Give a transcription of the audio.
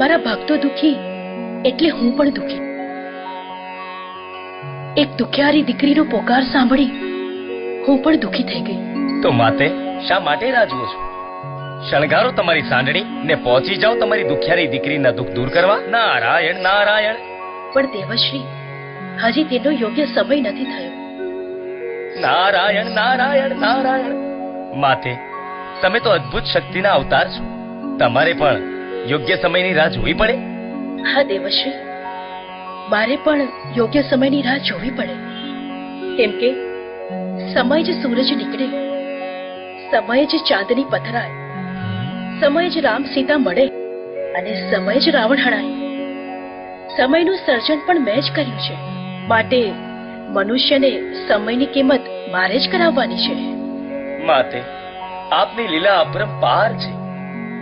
મારા ભક્તો દુખી એટલે હું પણ દુખી. એક દુખિયારી દીકરીનો પોકાર સાંભળી હું પણ દુખી થઈ ગઈ. તો માતે શા માટે રાહ જુઓ છો? શણગારો તમારી સાંડણી ને પહોંચી જાઓ તમારી દુખિયારી દીકરીના દુઃખ દૂર કરવા. નારાયણ નારાયણ. પણ દેવશ્રી હજી તેનો યોગ્ય સમય નથી થયો. નારાયણ નારાયણ નારાયણ. માતે તમે તો અદ્ભુત શક્તિના અવતાર છો. તમારે પણ યોગ્ય સમયની રાહ જોવી પડે? હા દેવશ્રી. મારે પણ યોગ્ય સમયની રાહ જોવી પડે. કેમ કે સમય જ સૂરજ નીકળે. સમય જ ચાંદની પથરાય. સમય જ રામ સીતા મળે. અને સમય જ રાવણ હણાય. સમયનું સર્જન પણ મેં જ કર્યું છે. માટે મનુષ્યને સમયની કિંમત મારે જ કરાવવાની છે. માતે આપની લીલા અપરંપાર છે.